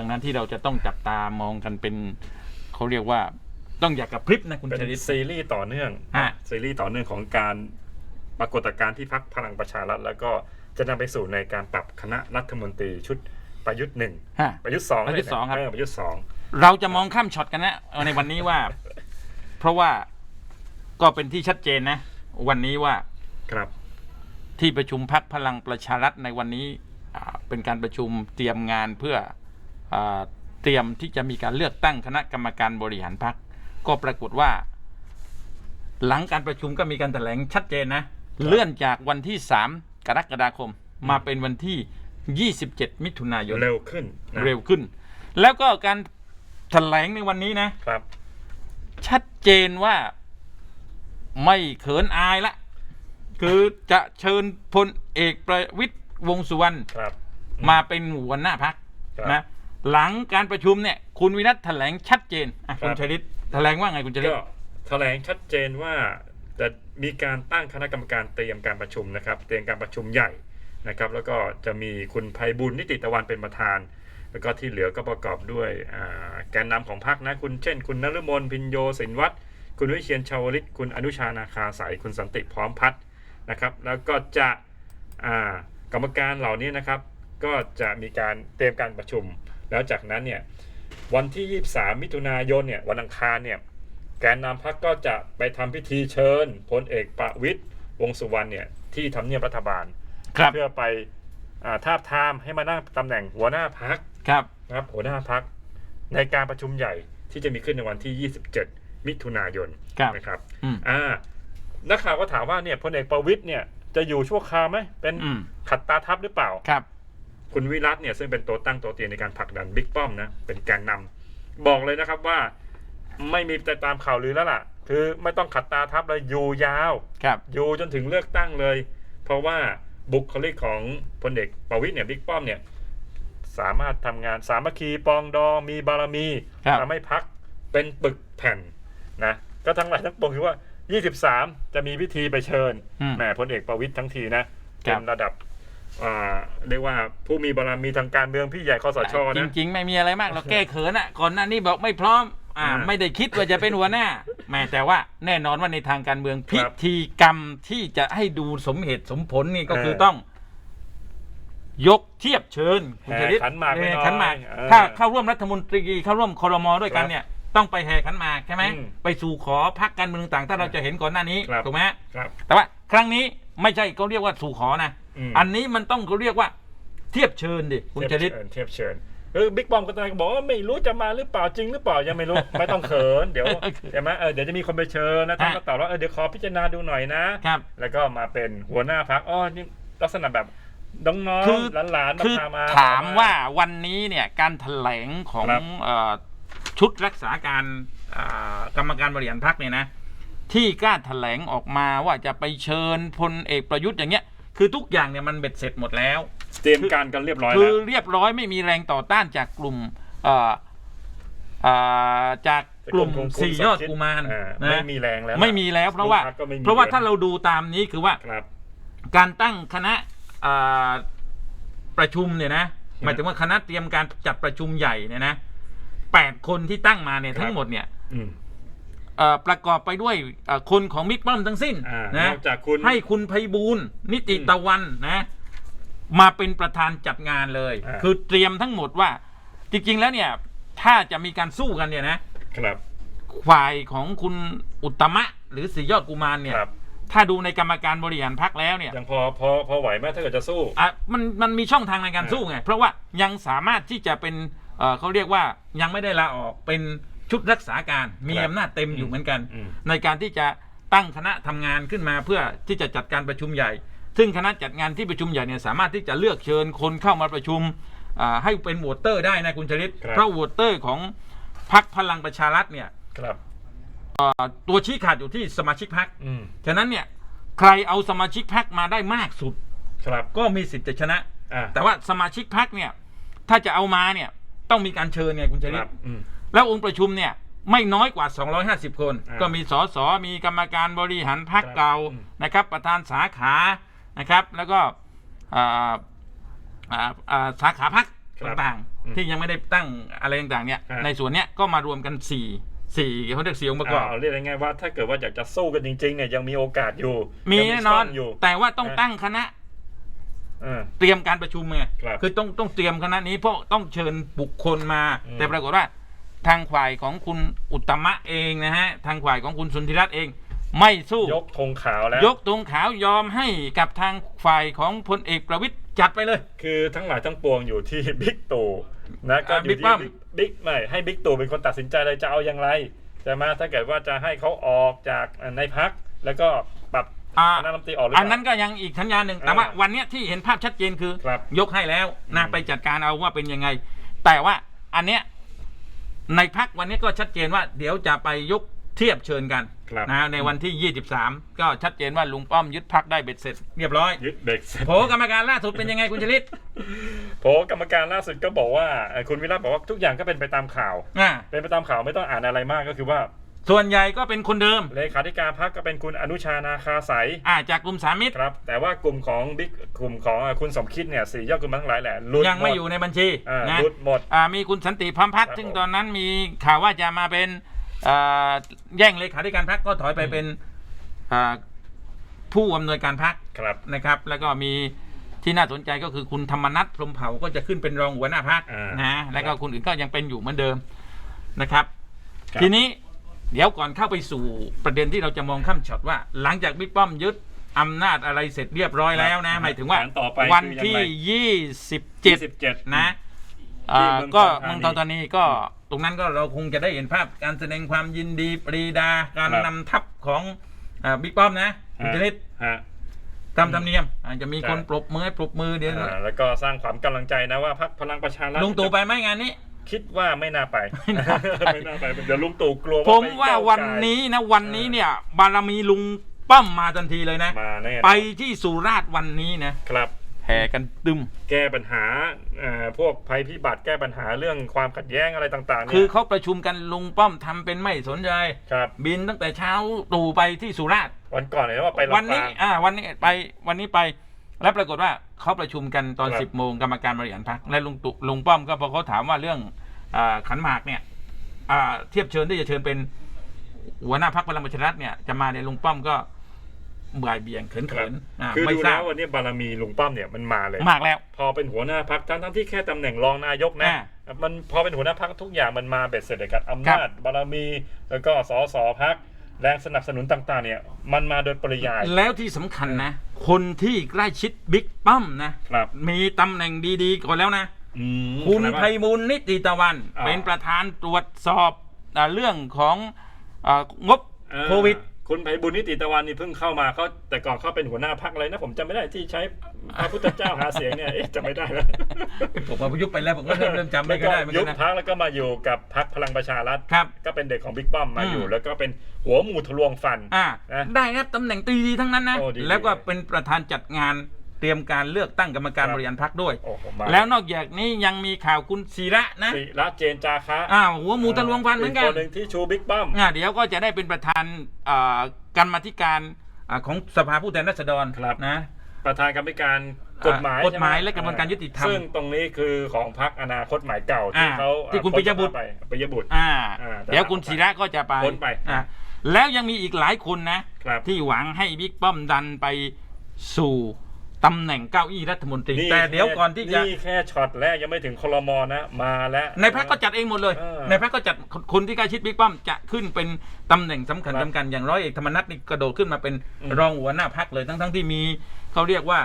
ดังนั้นที่เราจะต้องจับตามองกันเป็นเขาเรียกว่าต้องอยากกับพริบนะคุณเป็นชลิตซีรีส์ต่อเนื่องฮะ ซีรีส์ต่อเนื่องของการปรากฏการณ์ที่พักพลังประชารัฐแล้วก็จะนำไปสู่ในการปรับคณะรัฐมนตรีชุดประยุทธ์หนึ่งฮะ ประยุทธ์สองประยุทธ์สองครับ เประยุทธ์สองเราจะมองข้ามช็อตกันนะเอาในวันนี้ว่า เพราะว่าก็เป็นที่ชัดเจนนะ วันนี้ว่าครับ ที่ประชุมพักพลังประชารัฐในวันนี้อ่าเป็นการประชุมเตรียมงานเพื่ออา เตรียมที่จะมีการเลือกตั้งคณะกรรมการบริหารพักก็ปรากฏว่า หลังการประชุมก็มีการแถลงชัดเจนนะ เลื่อนจากวันที่ 3 กรกฎาคม มาเป็นวันที่ 27 มิถุนายนเร็วขึ้นนะเร็วขึ้น แล้วก็การแถลงในวันนี้นะ ครับ ชัดเจนว่าไม่เขินอายละ คือจะเชิญพลเอกประวิตยวงษ์สุวรรณครับ มาเป็นหัวหน้าพักครับ นะ หลังการประชุมเนี่ย คุณวินัทแถลงชัดเจนอะครับคุณชลิตแถลงว่าไงคุณชลิตก็แถลงชัดเจนว่าจะมีการตั้งคณะกรรมการเตรียมการประชุมนะครับ เตรียมการประชุมใหญ่นะครับ แล้วก็จะมีคุณภัยบุญนิติตะวันเป็นประธาน แล้วก็ที่เหลือก็ประกอบด้วยอ่าแกนนำของพรรคนะคุณเช่น คุณนฤมลพินโยสินวัตรคุณวิเชียนชาวลิตคุณอนุชานาคาสายคุณสันติพร้อมพัฒน์นะครับ แล้วก็จะอ่ากรรมการเหล่านี้นะครับ ก็จะมีการเตรียมการประชุม แล้วจากนั้นเนี่ยวันที่ 23 มิถุนายนเนี่ยวันอังคารเนี่ยแกนนำพักก็จะไปทำพิธีเชิญพลเอกประวิตยวงษ์สุวรรณเนี่ยที่ทำเนียบรัฐบาลครับเพื่อไปอ่าทาบทามให้มานั่งตำแหน่งหัวหน้าพักครับนะครับหัวหน้าพักในการประชุมใหญ่ที่จะมีขึ้นในวันที่ 27 มิถุนายนครับนะครับอืมอ่านักข่าวก็ถามว่าเนี่ยพลเอกประวิตยเนี่ยจะอยู่ชั่วคราวไหมเป็นอืมขัดตาทัพหรือเปล่าครับ คุณวิรัตเนี่ยซึ่งเป็นตัวตั้งตัวเตียนในการผลักดันบิ๊กป้อมนะเป็นแกนนำบอกเลยนะครับว่าไม่มีแต่ตามข่าวลือแล้วล่ะ คือไม่ต้องขัดตาทัพเลยอยู่ยาวครับอยู่จนถึงเลือกตั้งเลย เพราะว่าบุคลิกของพลเอกประวิตยเนี่ยบิ๊กป้อมเนี่ยสามารถทำงานสามัคคีปรองดองมีบารมีครับทำให้พักเป็นปึกแผ่นนะก็ทั้งหลายทั้งปวงคือว่า 23 จะมีพิธีไปเชิญอืมแหมพลเอกประวิตยทั้งทีนะครัเป็บนระดับ อ่าเรียกว่าผู้มีบารมีทางการเมืองพี่ใหญ่คอสชจนะ ริงๆ ไม่มีอะไรมากเราแก้เขินอะ ก่อนหน้านี้บอกไม่พร้อม อ่า อ่าไม่ได้คิดว่าจะเป็นหัวหน้าแหม่แต่ว่าแน่นอนว่าในทางการเมืองคพิรับธีกรรมที่จะให้ดูสมเหตุสมผลนี่ก็คือเออต้อง ยกเทียบเชิญคุณแห่ชลิตขันหมากแห่ไม่น้อยขันหมากเออถ้าเข้าร่วมรัฐมนตรีเข้าร่วมครมด้วยกันครับเนี่ย ต้องไปแห่ขันหมากใช่ไหมอืมไปสู่ขอพักการเมืองต่างๆถ้าเราจะเห็นก่อนหน้านี้ครับ ถูกไหมครับ แต่ว่าครั้งนี้ไม่ใช่เขาเรียกว่าสู่ขอนะ อืม อันนี้มันต้องเขาเรียกว่า เทียบเชิญดิคุณชลิต เทียบเชิญเทียบเชิญเออบิ๊กบอมก็ตอนแรกบอกว่าไม่รู้จะมาหรือเปล่าจริงหรือเปล่ายังไม่รู้ ไม่ต้องเขินเดี๋ยวใช่ไหมเออเดี๋ยวจะมีคนไปเชิญนะท่านฮะก็ตอบว่าเออเดี๋ยวขอพิจารณาดูหน่อยนะ ครับ แล้วก็มาเป็นหัวหน้าพักอ๋อนี่ลักษณะแบบน้องคือๆหลานๆมาคือพามา ถามว่าวันนี้เนี่ยการแถลงของครับ เอ่อชุดรักษาการเอ่อกรรมการบริหารพรรคเนี่ยนะ ที่กล้าแถลงออกมาว่าจะไปเชิญพลเอกประยุทธ์อย่างเงี้ย คือทุกอย่างเนี่ยมันเบ็ดเสร็จหมดแล้ว เตรียมการกันเรียบร้อยคืแล้อว เรียบร้อยไม่มีแรงต่อต้านจากกลุ่มเอ่อเอ่อจากกลุ่มจากกลุ่มสี่ยอดกุมารอ่านะไม่มีแรงแล้วไม่มีแล้วเพราะว่าลูกพรรคก็ไม่มีเพราะว่าแล้วถ้าเราดูตามนี้คือว่า ครับ การตั้งคณะอ่าประชุมเนี่ยนะหมายถึงว่าคณะเตรียมการจัดประชุมใหญ่เนี่ยนะแปดคนที่ตั้งมาเนี่ยครับ ทั้งหมดเนี่ย อืม เอ่อประกอบไปด้วยเอ่อคนของมิกป้อมทั้งสิ้นอ่านะนอกจากคุณ ให้คุณไพบูลย์นิติตะวันนะมาเป็นประธานจัดงานเลย อ่า คือเตรียมทั้งหมดว่า จริงๆแล้วเนี่ย ถ้าจะมีการสู้กันเนี่ยนะครับฝ่ายของคุณอุตตมะ หรือสียอดกุมารเนี่ย ครับ ถ้าดูในกรรมการบริหารพักแล้วเนี่ย ยังพอพอพอไหวไหมถ้าเกิดจะสู้ อะมันมันมีช่องทางในการเออสู้ไง เพราะว่ายังสามารถที่จะเป็นเอ่อเขาเรียกว่ายังไม่ได้ลาออกเป็น ชุดรักษาการมีครับอำนาจเต็มอยู่เหมือนกัน อืม ในการที่จะตั้งคณะทำงานขึ้นมาเพื่อที่จะจัดการประชุมใหญ่ ซึ่งคณะจัดงานที่ประชุมใหญ่เนี่ยสามารถที่จะเลือกเชิญคนเข้ามาประชุมอ่าให้เป็นโหวตเตอร์ได้นะคุณชลิตครับ เพราะโหวตเตอร์ของพรรคพลังประชารัฐเนี่ยครับ ตัวชี้ขาดอยู่ที่สมาชิกพรรคอืมฉะนั้นเนี่ยใครเอาสมาชิกพรรคมาได้มากสุด ครับก็มีสิทธิ์จะชนะ อ่าแต่ว่าสมาชิกพรรคเนี่ยถ้าจะเอามาเนี่ยต้องมีการเชิญไงคุณชคลิรัต บอืม แล้วองค์ประชุมเนี่ยไม่น้อยกว่า 250 คน อ่าก็มีสสมีกรรมการบริหารพรรคครับเก่าอืม นะครับ ประธานสาขานะครับ แล้วก็อ่าอ่าอ่าสาขาพรรคต่างๆอืมที่ยังไม่ได้ตั้งอะไรต่างๆเนี่ยฮะในส่วนเนี้ยก็มารวมกันสี่สี่เขาเรียกสี่องค์ประกอบ เอาเรียกง่ายๆว่าถ้าเกิดว่าอยากจะสู้กันจริงๆเนี่ยยังมีโอกาสอยู่มียังแน่นอน ช่งอยู่ แต่ว่าต้องนะตั้งคณะ อ่า เตรียมการประชุมไงครับคือต้องต้องเตรียมคณะนี้เพราะต้องเชิญบุคคลมา อืมแต่ปรากฏว่า ทางฝ่ายของคุณอุตตมะเองนะฮะทางฝ่ายของคุณสุนทรรัตน์เอง ไม่สู้ยกธงขาวแล้ว ยกตรงขาวยอมให้กับทางฝ่ายของพลเอกประวิตยจัดไปเลย คือทั้งหลายทั้งปวงอยู่ที่บิ๊กตู่นะก็อ่าอยู่บิ๊กที่ป้อมบิ๊กบิ๊กไม่ให้บิ๊กตู่เป็นคนตัดสินใจเลยจะเอาอย่างไรใช่ไหมถ้าเกิดว่าจะให้เขาออกจากในพักแล้วก็ปรับอ่าคณะรัฐมนตรีออกหรือเปอันล่านั้นก็ยังอีกสัญญาณหนึ่งอ่านะแต่ว่าวันเนี้ยที่เห็นภาพชัดเจนคือครับยกให้แล้วนะอืมไปจัดการเอาว่าเป็นยังไง แต่ว่าอันเนี้ย ในพักวันนี้ก็ชัดเจนว่าเดี๋ยวจะไปยกเทียบเชิญกันครับนะในวันที่ 23 ก็ชัดเจนว่าลุงป้อมยึดพักได้เบ็ดเสร็จเรียบร้อยยึดเด็กเสร็จโผกรรมการล่าสุดเป็นยังไงคุณชลิตโผกรรมการล่าสุดก็บอกว่าเอ่อคุณวิระบอกว่าทุกอย่างก็เป็นไปตามข่าว อ่า เป็นไปตามข่าวไม่ต้องอ่านอะไรมากก็คือว่า ส่วนใหญ่ก็เป็นคนเดิม เลขาธิการพักก็เป็นคุณอนุชานาคาสายอ่าจากกลุ่มสามมิตร ครับแต่ว่ากลุ่มของบิ๊กกลุ่มของเอ่อคุณสมคิดเนี่ยสี่ยอดกลุ่มทั้งหลายแหละหลุดยังไม่หดอยู่ในบัญชีอ่านะหลุดหมด อ่ามีคุณสันติพร้อมพัฒน์ครับซึ่งผม ตอนนั้นมีข่าวว่าจะมาเป็นอ่าแย่งเลขาธิการพักก็ถอยไปอืมเป็นอ่าผู้อำนวยการพักครับนะครับ แล้วก็มีที่น่าสนใจก็คือคุณธรรมนัฐพรหมเผ่าก็จะขึ้นเป็นรองหัวหน้าพักอ่านนะแล้วก็คนอื่นก็ยังเป็นอยู่เหมือนเดิมนะครับ ครับ ทีนี้ เดี๋ยวก่อนเข้าไปสู่ประเด็นที่เราจะมองข้ามช็อตว่า หลังจากบิ๊กป้อมยึดอำนาจอะไรเสร็จเรียบร้อยแล้วนะ หมายถึงว่าแผนต่อไปวันคือยังที่ไงยี่สิบเจ็ด27 นะที่อ่าเมืองก็ทองธานีเมืองทองธานีก็ตรงนั้นก็เราคงจะได้เห็นภาพการแสดงความยินดีปรีดา การครับนำทัพของอ่าบิ๊กป้อมนะคุณชนิดฮะตามธรรมเนียมอาจจะมีคนใช่ปรบมือให้ปรบมือเดี๋ยวอ่าแล้วก็สร้างความกำลังใจนะว่าพรรคพลังประชารัฐลุงตู่ไปไหมงานนี้ คิดว่าไม่น่าไปไม่น่าไป ไม่น่าไปเดี๋ยวลุงตู่กลัวผมไปว่าก้ไกลวันนี้นะวันนี้เนี่ย บารมีลุงป้อมมาทันทีเลยนะ มาแน่ไปที่สุราษฎร์วันนี้นะครับแห่กันตึมแก้ปัญหาเอ่อพวกภัยพิบัติแก้ปัญหาเรื่องความขัดแย้งอะไรต่างๆเนี่ยคือเขาประชุมกันลุงป้อมทำเป็นไม่สนใจครับบินตั้งแต่เช้าตู่ไปที่สุราษฎร์วันก่อนเนี่ยว่าไปวันลำนี้ปางอ่าวันนี้ไปวันนี้ไป แล้วปรากฏว่าเขาประชุมกันตอน ครับสิบโมงกรรมการบริหารพรรคและลุงตู่ลุงป้อมก็พอเขาถามว่าเรื่องอ่าขันหมากเนี่ยอ่าเทียบเชิญที่จะเชิญเป็นหัวหน้าพรรคพลังประชารัฐเนี่ยจะมาเนี่ยลุงป้อมก็บ่ายเบี่ยงเขินครัเขิบนอ่าคือไม่ดูทราแล้บววันนี้บารมีลุงป้อมเนี่ยมันมาเลย มากแล้ว พอเป็นหัวหน้าพักทั้งทั้งๆที่แค่ตำแหน่งรองนายกนะอ่ามันพอเป็นหัวหน้าพักทุกอย่างมันมาเบ็ดเสร็จเลยกันอำนาจบารมี แล้วก็สสพัก แรงสนับสนุนต่างๆ เนี่ย มันมาโดยปริยาย แล้วที่สำคัญนะ คนที่ใกล้ชิดบิ๊กป้อมนะ ครับมีตำแหน่งดีๆก่อนแล้วนะ อืมคุณอะไรบ้างไพบุญนิติตะวัน อ่าเป็นประธานตรวจสอบอาเรื่องของอางบเออโควิด คุณไพบุญนิติตะวันนี่เพิ่งเข้ามาเขาแต่ก่อนเขาเป็นหัวหน้าพักอะไรนะ ผมจำไม่ได้ที่ใช้พระพุทธเจ้าหาเสียงเนี่ยเอ๊ะจำไม่ได้แล้วผมมายุบไปแล้วผมก็เริ่มเริ่มจำไม่แล้วค่อยก็ได้เหมือนยุกับนนะพักแล้วก็มาอยู่กับพักพลังประชารัฐครับก็เป็นเด็กของบิ๊กป้อมมาอยู่อืมแล้วก็เป็นหัวหมูทะลวงฟันอ่านะได้ครับตำแหน่งดีๆทั้งนั้นนะโอ้ดีแล้วก็เป็นประธานจัดงาน เตรียมการเลือกตั้งกรรมการครับบริหารพรรคด้วย โอ้โหมาแล้วนอกจากนี้ยังมีข่าวคุณศิระนะศิระเจนจาคะอ้าวหัวหมูทะลวงฟันเหมือนกันคนหนึ่งที่ชูบิ๊กป้อม อ่าเดี๋ยวก็จะได้เป็นประธานอ่ากรรมาธิการอ่าของสภาผู้แทนราษฎรครับ นะประธานกรรมการกฎหมายอ่ากฎหมายใช่ไและกระบวนการยุติธรรม ซึ่งตรงนี้คือของพรรคอนาคตใหม่เก่าที่อ่าเขาที่คุณพ้นปิยบุตร ไปปิยบุตร อ่าอ่าแต่เดี๋ยวคุณศิระก็จะไปพ้นไป อ่าแล้วยังมีอีกหลายคนนะ ครับ ที่หวังให้บิ๊กป้อมดันไปสู่ ตำแหน่งเก้าอี้รัฐมนตรี แต่เดี๋ยวก่อนที่จะ นี่แค่ช็อตแรกยังไม่ถึงคลมนะ มาแล้ว ในพักก็จัดเองหมดเลย เออ ในพักก็จัดคนที่ใกล้ชิดบิ๊กป้อมจะขึ้นเป็นตำแหน่งสำคัญครับสำคัญอย่างร้อยเอกธรรมนัฐนี่กระโดดขึ้นมาเป็นอืมรองหัวหน้าพักเลยทั้งทั้งๆที่มีเขาเรียกว่า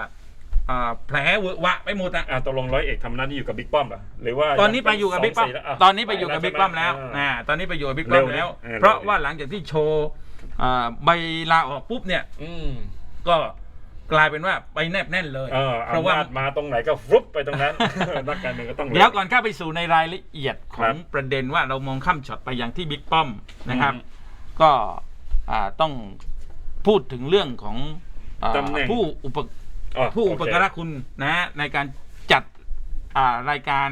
อ่าแผลเวอะหวะไปหมดอะอ่าตกลงร้อยเอกทำหน้าที่อยู่กับบิ๊กป้อมเหรอหรือว่าตอนนี้ไปอยู่กับบิ๊กป้อมสงสี่แล้วะตอนนี้ไปอยู่กับบิ๊กป้อมแล้วอ่าอ่า ตอนนี้ไปอยู่กับบิ๊กป้อมเร็วนะแล้ว เออเพราะเร็วว่าหลังจากที่โชว์อ่าใบลาออกปุ๊บเนี่ย อืม ก็ กลายเป็นว่าไปแนบแน่นเลยเออเพราะอำว่า นาจมาตรงไหนก็ฟลุปไปตรงนั้น นักการเมืองก็ต้อง เดี๋ยวก่อนเข้าไปสู่ในรายละเอียดขคอรังบประเด็นว่าเรามองข้ามช็อตไปอย่างที่บิ๊กป้อมนะครับ อืมก็อ่าต้องพูดถึงเรื่องของอ่าตำแหน่ง ผู้อุปอ๋อผู้อุปโอเคการะคุณนะฮะในการจัดอ่ารายการ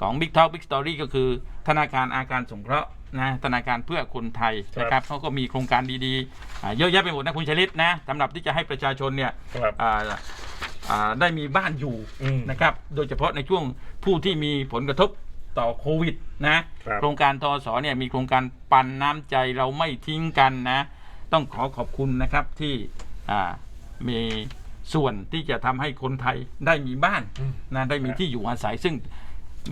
ของ Big Talk Big Story ก็คือธนาคารอาการสงเคราะห์ นะธนาคารเพื่อคนไทยนะครับเขาก็มีโครงการดีๆอ่าเยอะแยะไปหมดนะคุณชลิตนะสำหรับที่จะให้ประชาชนเนี่ยครับอ่าอ่าได้มีบ้านอยู่อืมนะครับ โดยเฉพาะในช่วงผู้ที่มีผลกระทบต่อโควิดนะครับโครงการทอสเนี่ยมีโครงการปันน้ำใจเราไม่ทิ้งกันนะ ต้องขอขอบคุณนะครับที่อ่ามีส่วนที่จะทำให้คนไทยได้มีบ้านอืมนะได้มีครับที่อยู่อาศัยซึ่ง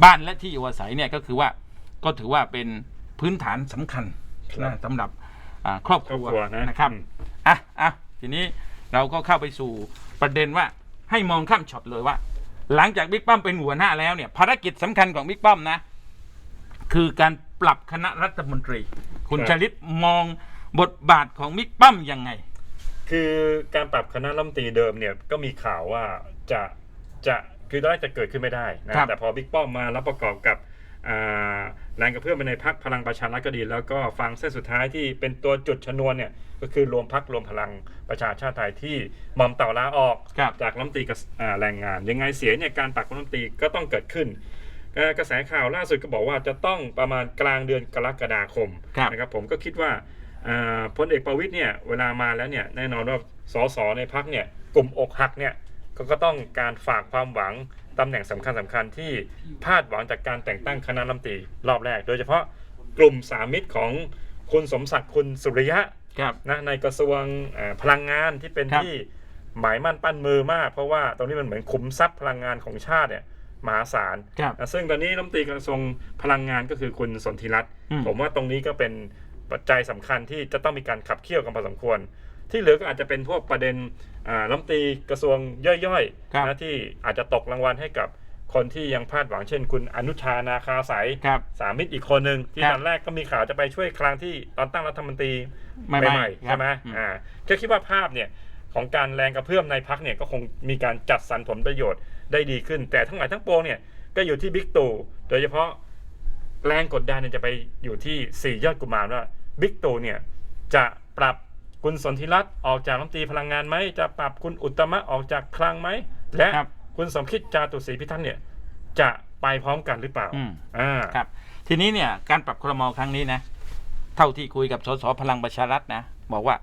บ้านและที่อยู่อาศัยเนี่ยก็คือว่าก็ถือว่าเป็น พื้นฐานสำคัญนะสำหรับอ่าครอบครัวครอบครัวนะนะครับอืม อะอะทีนี้เราก็เข้าไปสู่ประเด็นว่าให้มองข้ามช็อตเลยว่า หลังจากบิ๊กป้อมเป็นหัวหน้าแล้วเนี่ยภารกิจสำคัญของบิ๊กป้อมนะ คือการปรับคณะรัฐมนตรี คุณครับ ชลิตมองบทบาทของบิ๊กป้อมยังไง คือการปรับคณะรัฐมนตรีเดิมเนี่ยก็มีข่าวว่าจะจะคือตอนแรกจะเกิดขึ้นไม่ได้นะครับ แต่พอบิ๊กป้อมมารับประกอบกับอ่า แรงกระเพื่อมในพักพลังประชารัฐก็ดี แล้วก็ฟังเส้นสุดท้ายที่เป็นตัวจุดชนวนเนี่ยก็คือรวมพักรวมพลังประชาชาติไทยที่หมอมเต่าลาออกครับจากรัฐมนตรีกระอ่าแรงงาน ยังไงเสียเนี่ยการปรับรัฐมนตรีก็ต้องเกิดขึ้นเอ่อกระแสข่าวล่าสุดก็บอกว่าจะต้องประมาณกลางเดือนกรกฎาคมครับนะครับผมก็คิดว่าอ่าพลเอกประวิตยเนี่ยเวลามาแล้วเนี่ยแน่นอนว่าสสในพักเนี่ยกลุ่มอกหักเนี่ยก็ก็ต้องการฝากความหวัง ตำแหน่งสำคัญสำคัญที่พลาดหวังจากการแต่งตั้งคณะรัฐมนตรีรอบแรก โดยเฉพาะกลุ่มสามมิตรของคุณสมศักดิ์คุณสุริยะครับนะในกระทรวงเอ่อพลังงานที่เป็นครับที่หมายมั่นปั้นมือมาก เพราะว่าตรงนี้มันเหมือนขุมทรัพย์พลังงานของชาติเนี่ยมหาศาลครับอะซึ่งตอนนี้รัฐมนตรีกระทรวงพลังงานก็คือคุณสนธิรัตน์อืมผมว่าตรงนี้ก็เป็นปัจจัยสำคัญที่จะต้องมีการขับเคี่ยวกันพอสมควร ที่เหลือก็อาจจะเป็นพวกประเด็น อ่ารัฐมนตรีกระทรวงย่อยครับๆนะที่อาจจะตกรางวัลให้กับคนที่ยังพลาดหวังเช่น คุณอนุชานาคาสายครับสามมิตรอีกคนหนึ่งที่ครับตอนแรกก็มีข่าวจะไปช่วยครั้งที่ตอนตั้งรัฐมนตรีไม่ใหไม่ม่ๆครับใช่ไหมอืมอ่าก็คิดว่าภาพเนี่ยของการแรงกระเพื่อมในพักเนี่ยก็คงมีการจัดสรรผลประโยชน์ได้ดีขึ้น แต่ทั้งหลายทั้งปวงเนี่ยก็อยู่ที่บิ๊กตู่โดยเฉพาะแรงกดดันเนี่ยจะไปอยู่ที่สี่ยอดกุมารว่าบิ๊กตู่เนี่ยจะปรับ คุณสนธิรัตน์ออกจากรัฐมนตรีพลังงานไหมจะปรับคุณอุตตมะออกจากคลังไหมและครับ คุณสมคิดจาตุศรีพิทักษ์เนี่ย จะไปพร้อมกันหรือเปล่าอืม อ่า ครับ ทีนี้เนี่ยการปรับครมครั้งนี้นะ เท่าที่คุยกับสสพลังประชารัฐนะ บอกว่า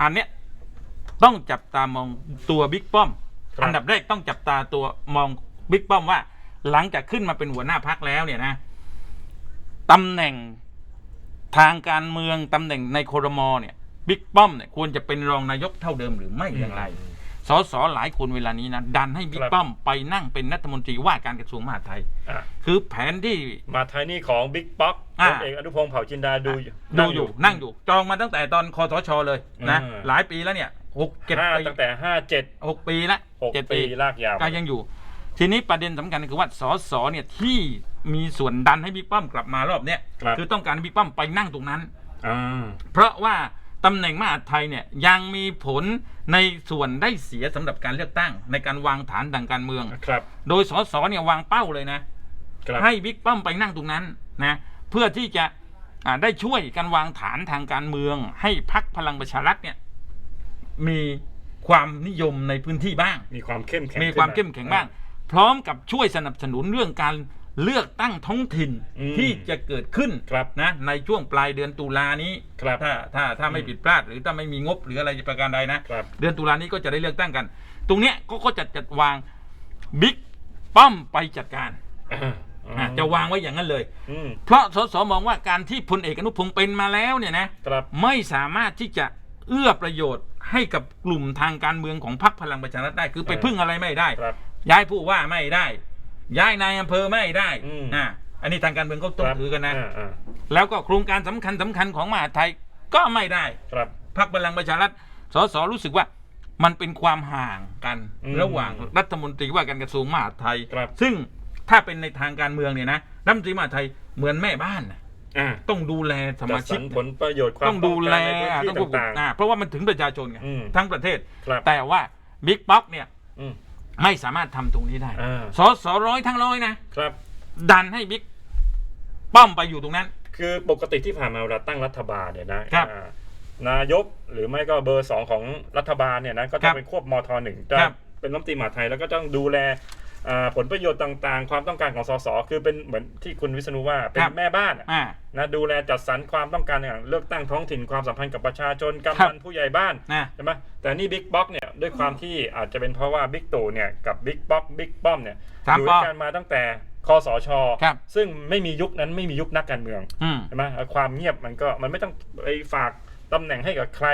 อันเนี้ยต้องจับตามองตัวบิ๊กป้อม ครับ อันดับแรกต้องจับตาตัวมองบิ๊กป้อมว่า หลังจากขึ้นมาเป็นหัวหน้าพักแล้วเนี่ยนะตำแหน่งทางการเมืองตำแหน่งในโครมเนี่ย บิ๊กป้อมเนี่ยควรจะเป็นรองนายกเท่าเดิมหรือไม่อย่างไรสสหลายคนเวลานี้นะดันให้บิ๊คกรับป้อมไปนั่งเป็นรัฐมนตรีว่าการกระทรวงมหาดไทย อะ คือแผนที่ มาไทยนี่ของบิ๊กป๊อกพอ่า ลเอกอนุพงศ์เผ่าจินดาดูดูอยู่นั่งอยู่ จองมาตั้งแต่ตอนคอสชเลยนะอืมหลายปีแล้วเนี่ยหกเจ็ดห้าปีตั้งแต่ห้าเจ็ดหกปีละหกเจ็ดปีปี ลากยาว ก็ยังอยู่ ทีนี้ประเด็นสำคัญคือว่าสสเนี่ยที่มีส่วนดันให้บิ๊กป้อมกลับมารอบเนี้ยครับ คือต้องการให้บิ๊กป้อมไปนั่งตรงนั้น อ่าเพราะว่า ตำแหน่งมหาดไทยเนี่ยยังมีผลในส่วนได้เสียสำหรับการเลือกตั้ง ในการวางฐานทางการเมืองครับ โดยสสเนี่ยวางเป้าเลยนะครับให้บิ๊กป้อมไปนั่งตรงนั้นนะเพื่อที่จะอ่าได้ช่วยกันวางฐานทางการเมือง ให้พักพลังประชารัฐเนี่ยมีความนิยมในพื้นที่บ้าง มีความเข้มแข็งมีความขึ้นเข้มแข็งบ้าง พร้อมกับช่วยสนับสนุนเรื่องการ เลือกตั้งท้องถิ่นอืมที่จะเกิดขึ้นครับนะในช่วงปลายเดือนตุลานี้ครับถ้าถ้าถ้าไม่อืม ผิดพลาด หรือถ้าไม่มีงบหรืออะไรประการใดนะ ครับ เดือนตุลานี้ก็จะได้เลือกตั้งกัน ตรงเนี้ยก็ก็จะจัดวางบิ๊กป้อมไปจัดการอ่าอะจะวางไว้อย่างนั้นเลย อืมเพราะสสมองว่าการที่พลเอกอนุพงศ์เป็นมาแล้วเนี่ยนะครับไม่สามารถที่จะเอื้อประโยชน์ให้กับกลุ่มทางการเมืองของพรรคพลังประชารัฐได้ คือไปเออพึ่งอะไรไม่ได้ ครับ ย้ายผู้ว่าไม่ได้ ย้ายนายอำเภอไม่ได้อืม อ่าอันนี้ทางการเมืองเขาต้องครับถือกันนะอ่าอ่าแล้วก็โครงการสำคัญสำคัญของมหาดไทยก็ไม่ได้ครับ พรรคพลังประชารัฐสสรู้สึกว่ามันเป็นความห่างกันอืมระหว่างรัฐมนตรีว่าการกระทรวงมหาดไทย ครับ ซึ่งถ้าเป็นในทางการเมืองเนี่ยนะรัฐมนตรีมหาดไทยเหมือนแม่บ้านนะอ่าต้องดูแลสจัมาดสชิรก รผลประโยชน์ความต้องดูแลป้องกันในพื้นที่ต้องควบคุมต่าง อ่าเพราะว่ามันถึงประชาชนไงอืมทั้งประเทศๆครับ แต่ว่าบิ๊กป๊อกเนี่ยอืม ไม่สามารถทำตรงนี้ได้อ่า สสร้อยทั้งร้อยนะครับ ดันให้บิ๊กป้อมไปอยู่ตรงนั้น คือปกติที่ผ่านมาเวลาตั้งรัฐบาลเนี่ยนะครับอ่านายกหรือไม่ก็เบอร์สองของรัฐบาลเนี่ยนะก็ครัจะบเป็นควบมทหนึ่งจะครับเป็นรัฐมนตรีมหาดไทยแล้วก็ต้องดูแลอ่า ผลประโยชน์ต่างๆ ความต้องการของสสคือเป็นเหมือนที่คุณวิษณุว่าเป็นครับแม่บ้านอะอ่านะดูแลจัดสรรความต้องการอย่างเลือกตั้งท้องถิ่นความสัมพันธ์กับประชาชนครักำนับนผู้ใหญ่บ้านนะใช่ไหมแต่นี่บิ๊กบ็อกเนี่ยด้วยความที่อาจจะเป็นเพราะว่าบิ๊กตู่เนี่ยกับบิ๊กป๊อกบิ๊กป้อมเนี่ยสามอยู่ปด้อวยกันมาตั้งแต่คอสชครับซึ่งไม่มียุคนั้นไม่มียุคนักการเมืองอืมใช่ไหมความเงียบมันก็มันไม่ต้องไปฝาก ตำแหน่งให้กับใคร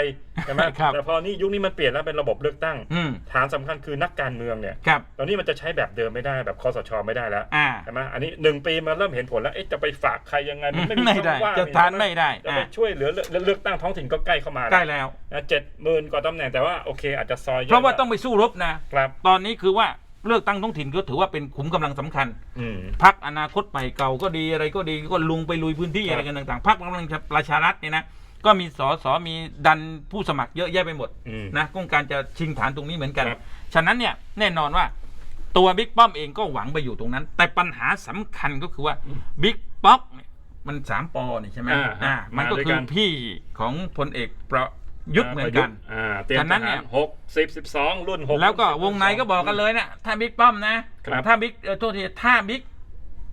ใช่ไหมครับแต่พอนี่ยุคนี้มันเปลี่ยนแล้วเป็นระบบเลือกตั้งอืมฐานสำคัญคือนักการเมืองเนี่ยครับตอนนี้มันจะใช้แบบเดิมไม่ได้แบบคอสชไม่ได้แล้วอ่าใช่ไหมอันนี้หนึ่งปีมันเริ่มเห็นผลแล้วเอ๊ะจะไปฝากใครยังไงมันไม่มีไม่ได้ช่องว่างจะทานไม่ได้จะอ่าไปช่วยเหลือเลือกเลือกตั้งท้องถิ่นก็ใกล้เข้ามาใกล้แล้วเจ็ดหมื่นกว่าตำแหน่งแต่ว่าโอเคอาจจะซอยย่ยเพราะว่าต้องไปสู้รบนะครับตอนนี้คือว่าเลือกตั้งท้องถิ่นก็ถือว่าเป็นขุมกำลังสำคัญอืมพักอนาคตใหม่เก่าก็ดีอะไรก็ดีก็ลุงไปลุยพื้นที่ครับอะไรกันต่างๆพักพลังประชารัฐเนี่ยนะ ก็มีสอสอมีดันผู้สมัครเยอะแยะไปหมดอืม นะต้องการจะชิงฐานตรงนี้เหมือนกัน ครับ ฉะนั้นเนี่ยแน่นอนว่าตัวบิ๊กป้อมเองก็หวังไปอยู่ตรงนั้น แต่ปัญหาสำคัญก็คือว่าบิ๊กป๊อกเนี่ยมันสามปอนี่ใช่ไหมอ่าอ่ามันก็มาด้วยคืกัอน พี่ของพลเอกประยุทธ์เหมือนกัน อ่าเตรียมฉะนั้นเนี่ยทหารหกสิบสิบสองรุ่นหก แล้วก็รุ่วงในก็บอกกันเลยนะถ้าบิ๊กป้อมนะครับ ถ้าบิ๊กเอ่อโทษทีถ้าบิ๊ก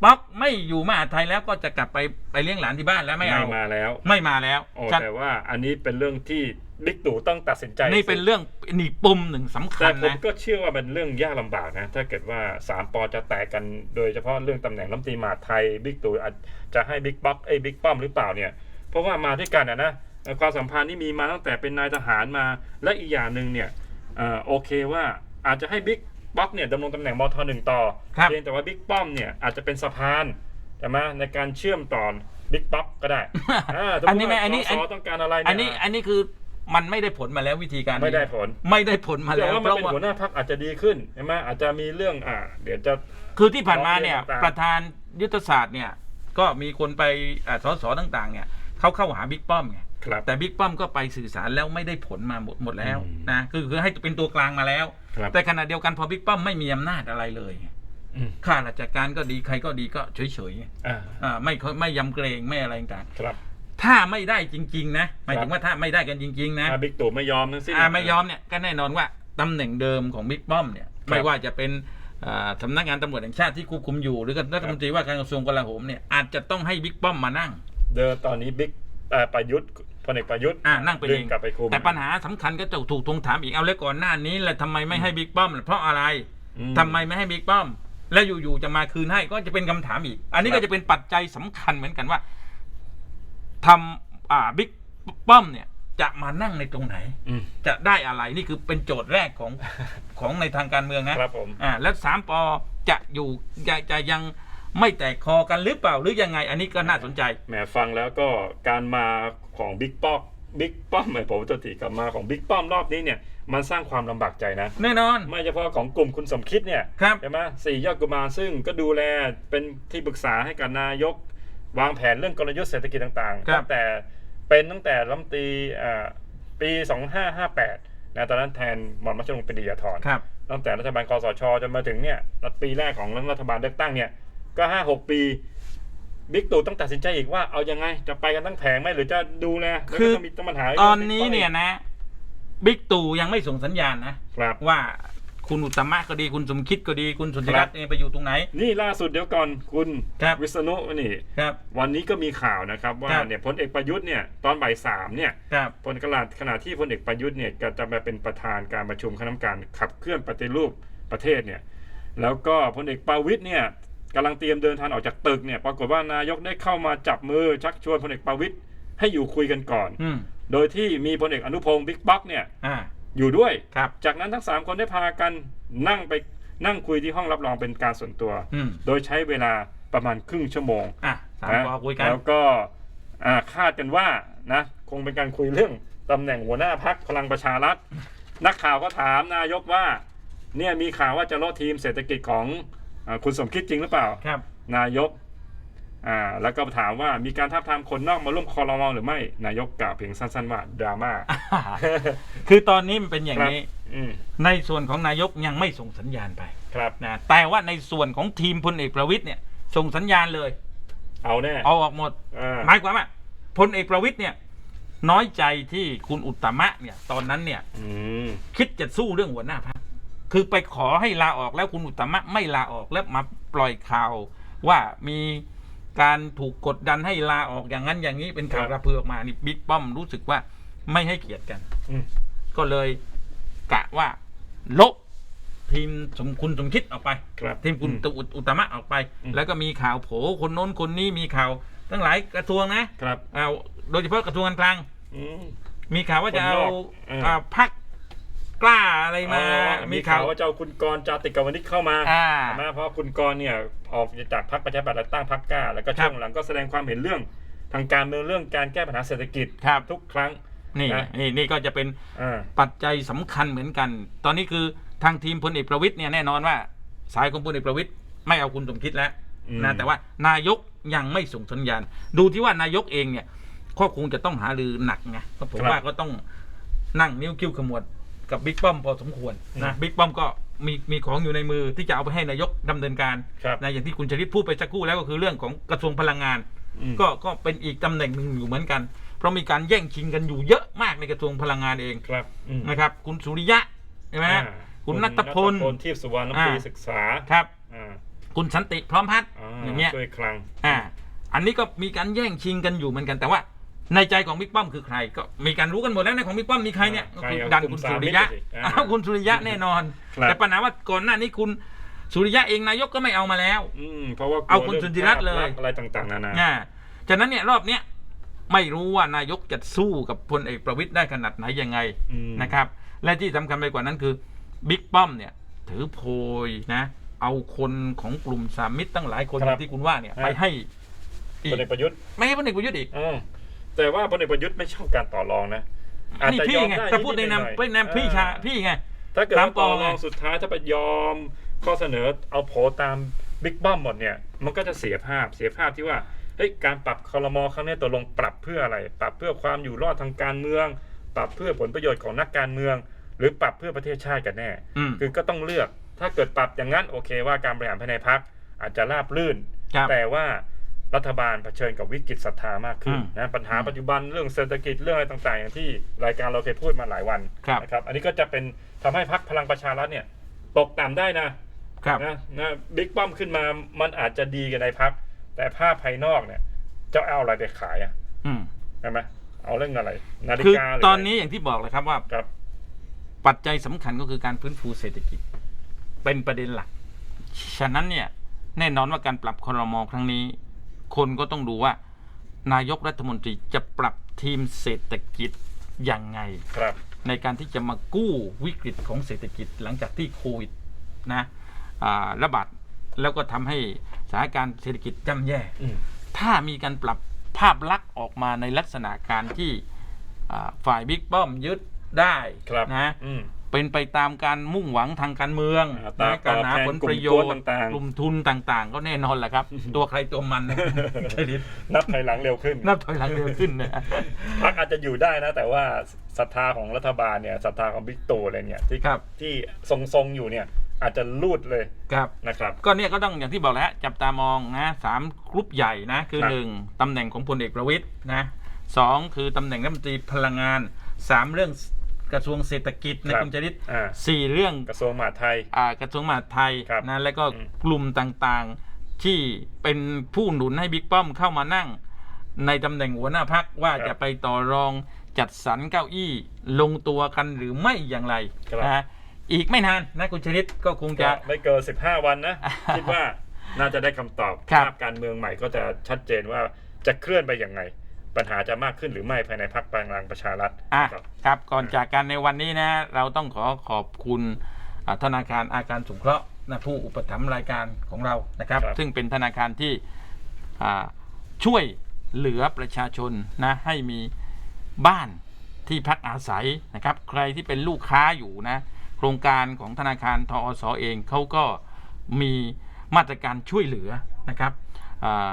ป๊อกไม่อยู่มหาดไทยแล้วก็จะกลับไปไปเลี้ยงหลานที่บ้านแล้วไม่เอามาแล้ว ไม่มาแล้วโอ้ฉะแต่ว่าอันนี้เป็นเรื่องที่บิ๊กตู่ต้องตัดสินใจนี่เป็นเรื่องนี่ปุ่มหนึ่งสำคัแต่ญผมนะก็เชื่อว่าเป็นเรื่องยากลำบากนะ ถ้าเกิดว่าสามปอจะแตกกันโดยเฉพาะเรื่องตำแหน่งรัฐมนตรีมหาดไทยบิ๊กตู่อาจจะให้บิ๊กป๊อกไอ้บิ๊กป้อมหรือเปล่าเนี่ย เพราะว่ามาด้วยกันอะนะเอ่อความสัมพันธ์นี่มีมาตั้งแต่เป็นนายทหารมา และอีกอย่างหนึ่งเนี่ยเอ่อโอเคว่าอาจจะให้บิ๊ก ป๊อกเนี่ยดำรงตำแหน่งมทหนึ่งต่อครับ เพียงแต่ว่าบิ๊กป้อมเนี่ยอาจจะเป็นสะพานใช่ไหมในการเชื่อมต่อบิ๊กป๊อกก็ได้าสติอันนี้ไม่อันนี้ว่าสสต้องการอะไรเยอันนี้อันนี้คือมันไม่ได้ผลมาแล้ววิธีการนี้ไม่ได้ผลไม่ได้ผลมาแต่แล้วว่าเพมันราะเป็นว่าหัวหน้าพักอาจจะดีขึ้นใช่ไหมอาจจะมีเรื่องอ่า เดี๋ยวจะ คือที่ผ่านมาเนี่ย ร้องเรียนต่างๆ ประธานยุทธศาสตร์เนี่ย ก็มีคนไปอ่าสสต่าง ๆ เนี่ยเขาเข้าหาบิ๊กป้อมไง ครับ แต่บิ๊กป้อมก็ไปสื่อสารแล้วไม่ได้ผลมาหมดหมดแล้วอืมนะคือคือให้เป็นตัวกลางมาแล้วครับแต่ขณะเดียวกันพอบิ๊กป้อมไม่มีอำนาจอะไรเลยอืมข้าราชการก็ดีใครก็ดีก็เฉยอ่าๆอ่าไม่ค่อยไม่ยำเกรงไม่อะไรต่างครับๆถ้าไม่ได้จริง ๆ นะหมายถึงว่าถ้าไม่ได้กันจริง ๆ นะถ้าบิ๊กตู่ไม่ยอมทั้งสิ้นอ่าไม่ยอมเนี่ยก็แน่นอนว่าตำแหน่งเดิมของบิ๊กป้อมเนี่ยไม่ว่าจะเป็นอ่าสำนักงานตำรวจแห่งชาติที่ควบคุมอยู่ หรือรัฐมนตรีว่าการกระทรวงกลาโหมเนี่ยอาจจะต้องให้บิ๊กป้อมมานั่ง เดิมตอนนี้บิ๊กเอ่อประยุทธ์ พลเอกประยุทธ์อ่านั่งเป็นดึเองงกลับไปคุมแต่ปัญหาสำคัญก็จะถูกทวงถามอีกเอาแล้วก่อนหน้านี้แหละทำไมไม่ให้บิ๊กป้อมล่ะเพราะอะไรอืทำไมไม่ให้บิ๊กป้อม แล้วอยู่ๆจะมาคืนให้ก็จะเป็นคำถามอีก อันนี้ครัก็บจะเป็นปัจจัยสำคัญเหมือนกันว่าทำอ่าบิ๊กป้อมเนี่ย จะมานั่งในตรงไหน อืมจะได้อะไรนี่คือเป็นโจทย์แรกของ ของในทางการเมืองนะครับผม อ่าแล้วสามปอจะอยู่จะจะยัง ไม่แตกคอกันหรือเปล่าหรือยังไง อันนี้ก็น่าสนใจ แหมฟังแล้วก็การมาของบิ๊กป้อมบิ๊กป้อมเหมือนผมตัวติกลับมาของบิ๊กป้อมรอบนี้เนี่ยมันสร้างความลำบากใจนะ แน่นอน ไม่เฉพาะของกลุ่มคุณสมคิดเนี่ยครับ ใช่ไหมสี่ยอดกุมารซึ่งก็ดูแลเป็นที่ปรึกษาให้กับนายก วางแผนเรื่องกลยุทธ์เศรษฐกิจต่างๆครับตั้งแต่เป็นตั้งแต่รัฐมนตรีอ่าปี 2558นะตอนนั้นแทนหม่อมราชวงศ์ปรีดียาธรครับ ตั้งแต่รัฐบาลคอสชจนมาถึงเนี่ยรัฐปีแรกของรัฐบาลเลือกตั้งเนี่ย ก็ห้าหกปีบิ๊กตู่ต้องตัดสินใจอีกว่าเอายังไง จะไปกันทั้งแผงไหมหรือจะดูแลแล้วคืก็อต้องมีต้องปัญหาตอนนี้เนี่ยนะบิ๊กตู่ยังไม่ส่งสัญญาณนะครับว่าคุณอุตตมะก็ดีคุณสมคิดก็ดีคุณสุนทรรัตน์เนี่ยไปอยู่ตรงไหน นี่ล่าสุดเดี๋ยวก่อนคุณครับวิษณุนี่ครับวันนี้ก็มีข่าวนะครับว่าครับเนี่ยพลเอกประยุทธ์เนี่ยตอนบ่ายสามเนี่ยครับพลกลาดขณะที่พลเอกประยุทธ์เนี่ยก็จะมาเป็นประธานการประชุมคณะกรรมการขับเคลื่อนปฏิรูปประเทศเนี่ยแล้วก็พลเอกประวิตยเนี่ย กำลังเตรียมเดินทางออกจากตึกเนี่ยปรากฏว่านายกได้เข้ามาจับมือชักชวนพลเอกประวิตยให้อยู่คุยกันก่อน อืมโดยที่มีพลเอกอนุพงศ์บิ๊กบ็อกเนี่ยอ่าอยู่ด้วย ครับ จากนั้นทั้งสามคนได้พากันนั่งไปนั่งคุยที่ห้องรับรองเป็นการส่วนตัว อืมโดยใช้เวลาประมาณครึ่งชั่วโมงอะสามนะปอคุยกัน แล้วก็อ่าคาดกันว่านะคงเป็นการคุยเรื่องตำแหน่งหัวหน้าพักพลังประชารัฐ นักข่าวก็ถามนายกว่าเนี่ยมีข่าวว่าจะลดทีมเศรษฐกิจของอา คุณสมคิดจริงหรือเปล่า ครับ นายกอ่าแล้วก็ถามว่ามีการทับทามคนนอกมาร่วมคอรมอหรือไม่นายกกล่าวเพียงสั้นๆว่าดราม่า คือตอนนี้มันเป็นอย่างครับนี้อืมในส่วนของนายกยังไม่ส่งสัญญาณไปครับนะแต่ว่าในส่วนของทีมพลเอกประวิตยเนี่ย ส่งสัญญาณเลย เอาแน่เอาออกหมดอ่าหมายความว่าพลเอกประวิตยเนี่ย น้อยใจที่คุณอุตตมะเนี่ย ตอนนั้นเนี่ยอืมคิดจะสู้เรื่องหัวหน้าพักคื อไปขอให้ลาออกแล้วคุณอุตตมะไม่ลาออกแล้วมาปล่อยข่าว ว่ามีการถูกกดดันให้ลาออกอย่างนั้นอย่างนี้เป็นข่าวครับกระเพือออกมานี่บิ๊กป้อมรู้สึกว่าไม่ให้เกียรติกันอืมก็เลยกะว่าลบทีมสมคุณสมคิดออกไปครับทีมคุณอืมตุอุอุตตมะออกไปอืมแล้วก็มีข่าวโผคนโน้นคนนี้มีข่าวทั้งหลายกระทรวงนะครับเอาโดยเฉพาะกระทรวงการคลังอืมมีข่าวว่าจะเอาคนนอกเอออ่าพัก กล้าอะไรมาอ๋อมีมีข่าข่าววว่าจะเอาคุณกรณ์จาติกาวนิชเข้ามาอ่า ใช่ไหมเพราะคุณกรณ์เนี่ยออกจากพรรคประชาธิปัตย์แล้วตั้งพรรคกล้า แล้วก็ครัช่บวงหลังก็แสดงความเห็นเรื่องทางการเมืองเรื่องการแก้ปัญหาเศรษฐกิจครับ ทุกครั้ง นี่นะ นี่นี่ก็จะเป็นอ่า ปัจจัยสำคัญเหมือนกัน ตอนนี้คือทางทีมพลเอกประวิตยเนี่ยแน่นอนว่า สายของพลเอกประวิตยไม่เอาคุณสมคิดแล้วอืม นะแต่ว่านายกยังไม่ส่งสัญญาณ ดูที่ว่านายกเองเนี่ยก็คงจะต้องหารือหนักไงก็ผมว่าก็ต้องนั่งนิ้วคิ้วขมวด กับบิ๊กป้อมพอสมควรนะบิ๊กป้อมก็มีมีของอยู่ในมือที่จะเอาไปให้นายกดำเนินการครับนะอย่างที่คุณชริตพูดไปสักครู่แล้วก็คือเรื่องของกระทรวงพลังงานอืมก็ก็เป็นอีกตำแหน่งหนึ่งอยู่เหมือนกัน เพราะมีการแย่งชิงกันอยู่เยอะมากในกระทรวงพลังงานเองครับอืมนะครับ คุณสุริยะใช่ไหมอ่าคุณนัทพลทีพสุวรรณรัฐมนตรีอ่าศึกษาครับอ่าคุณสันติพร้อมพัฒน์อ่าอย่างเงี้ยช่วยคลังอ่าอันนี้ก็มีการแย่งชิงกันอยู่เหมือนกันแต่ว่า ในใจของบิ๊กป้อมคือใคร ก็มีการรู้กันหมดแล้วในะของบิ๊กป้อมมีใครเนี่ยก็ใครคือเอาดันกลุ่คุณมสุริยะสามมิตรสิอ่าอ้าวคุณสุริยะแน่นอนครับแต่ปัญหาว่าก่อนหน้านี้คุณสุริยะเองนายกก็ไม่เอามาแล้ว อืมเพราะว่าเอาคุณสุธิรัตน์เลยภาพลักษณ์อะไรต่างๆนานาอ่าฉะนั้นเนี่ยรอบเนี้ยไม่รู้ว่านายกจะสู้กับพลเอกประวิตยได้ขนาดไหนยังไงอืมนะครับ และที่สำคัญไปกว่านั้นคือบิ๊กป้อมเนี่ย ถือโพยนะ เอาคนของกลุ่มสามมิตรตั้งหลายคนครับที่คุณว่าเนี่ยฮะไปให้อีพกลเอกประยุทธ์ไม่ให้พลเอกประยุทธ์อีกอืม แต่ว่าพลเอกประยุทธ์ไม่ชอบการต่อรองนะอาจนี่จะพี่ยอมไงได้ถ้าพูดในนามดๆหเป็นนามพี่ชาพี่ไง ถ้าเกิดสามว่าต่อปอรไง องสุดท้ายถ้าไปยอมข้อเสนอเอาโผตามบิ๊กบ้อมหมดเนี่ย มันก็จะเสียภาพเสียภาพที่ว่าเฮ้ยการปรับคอรมอครั้งนี้ตกลงปรับเพื่ออะไร ปรับเพื่อความอยู่รอดทางการเมือง ปรับเพื่อผลประโยชน์ของนักการเมือง หรือปรับเพื่อประเทศชาติกันแน่ อืมคือก็ต้องเลือกถ้าเกิดปรับอย่างนั้นโอเคว่าการบริหารภายในพักอาจจะราบรื่น ครับ แต่ว่า รัฐบาลเผชิญกับวิกฤตศรัทธามากขึ้นอืมนะปัญหาปัจจุบันเรื่องเศรษฐกิจเรื่องอะไรต่างๆอย่างที่รายการเราเคยพูดมาหลายวันครับนะครับ อันนี้ก็จะเป็นทำให้พักพลังประชารัฐเนี่ยตกต่ำได้นะครับนะนะบิ๊กป้อมขึ้นมามันอาจจะดีกันในพักแต่ภาพภายนอกเนี่ยจะเอาอะไรไปขายอะอืมใช่ไหมเอาเรื่องอะไร นาฬิคือกาหรืตอนะไรนี้อย่างที่บอกเลยครับว่าครับปัจจัยสำคัญก็คือการฟื้นฟูเศรษฐกิจ เป็นประเด็นหลัก ฉะนั้นเนี่ยแน่นอนว่าการปรับคอรมอครั้งนี้ คนก็ต้องดูว่า นายกรัฐมนตรีจะปรับทีมเศรษฐกิจยังไง ครับ ในการที่จะมากู้วิกฤตของเศรษฐกิจหลังจากที่โควิดนะอ่าระบาดแล้วก็ทำให้สถานการณ์เศรษฐกิจย่ำแย่อืมถ้ามีการปรับภาพลักษณ์ออกมาในลักษณะการที่อ่าฝ่ายบิ๊กป้อมยึดได้ครับนะอืม เป็นไปตามการมุ่งหวังทางการเมืองอ่าตามนะการหาตอบแทนผลประโยชน์กลุ่มทุนต่างๆกลุ่มทุนต่างๆ ก็แน่นอนแหละครับ ตัวใครตัวมันนะใช่ดินับถอยหลังเร็วขึ้น นับถอยหลังเร็วขึ้นนะพักอาจจะอยู่ได้นะ แต่ว่าศรัทธาของรัฐบาลเนี่ยศรัทธาของบิ๊กตู่อะไรเนี่ยที่ครับที่ทรงๆอยู่เนี่ยอาจจะลูดเลยครับนะครับ ก็เนี่ยก็ต้องอย่างที่บอกแล้วฮะจับตามองนะสามกรุ๊ปใหญ่นะ คือครับหนึ่งตำแหน่งของพลเอกประวิตยนะสองคือตำแหน่งรัฐมนตรีพลังงานสามเรื่อง กระทรวงเศรษฐกิจนะคุณจริตอ่า สี่เรื่องกระทรวงมหาดไทย อ่ากระทรวงมหาดไทยครับนะแล้วก็อืม กลุ่มต่างๆที่เป็นผู้หนุนให้บิ๊กป้อมเข้ามานั่ง ในตำแหน่งหัวหน้าพักว่าจะไปต่อรองจัดสรรเก้าอี้ลงตัวกันหรือไม่อย่างไรครับ นะฮะอีกไม่นานนะคุณชนิดก็คงจะก็ไม่เกิน 15 วันนะ คิดว่าน่าจะได้คำตอบครับ ภาพการเมืองใหม่ก็จะชัดเจนว่าจะเคลื่อนไปยังไง ปัญหาจะมากขึ้นหรือไม่ภายในพรรคพลังประชารัฐอะครับครับก่อนจากกันในวันนี้นะเราต้องขอขอบคุณอ่าธนาคารอาการสงเคราะห์นะผู้อุปถัมภ์รายการของเรานะครับครับซึ่งเป็นธนาคารที่อ่าช่วยเหลือประชาชนนะให้มีบ้านที่พักอาศัยนะครับ ใครที่เป็นลูกค้าอยู่นะโครงการของธนาคารทอสเองเขาก็มีมาตรการช่วยเหลือนะครับอ่า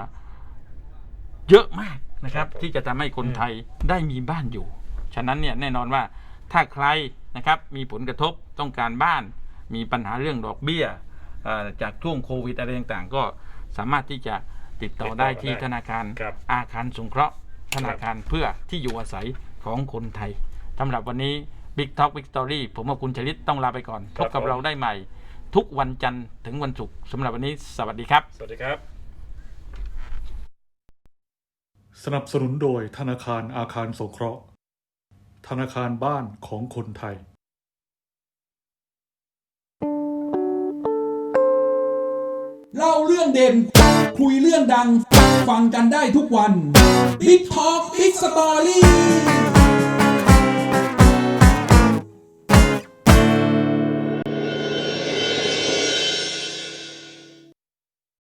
เยอะมาก นะครับครับผมที่จะทำให้คนอืมไทยได้มีบ้านอยู่ ฉะนั้นเนี่ยแน่นอนว่าถ้าใครนะครับมีผลกระทบต้องการบ้าน มีปัญหาเรื่องดอกเบี้ยเอ่อจากช่วงโควิดอะไรต่างๆ ก็สามารถที่จะติดต่อได้ที่ธนาคารครับอาคารสงเคราะห์ ธนาคารเพื่อที่อยู่อาศัยของคนไทยสำหรับวันนี้ Big Talk Big Story ผมกับคุณชลิตต้องลาไปก่อนคพรับบกับผมเราได้ใหม่ ทุกวันจันทร์ถึงวันศุกร์สำหรับวันนี้ สวัสดีครับ สวัสดีครับ สนับสนุนโดยธนาคารอาคารสงเคราะห์ ธนาคารบ้านของคนไทย เล่าเรื่องเด่น คุยเรื่องดัง ฟังกันได้ทุกวัน Big Talk Big Story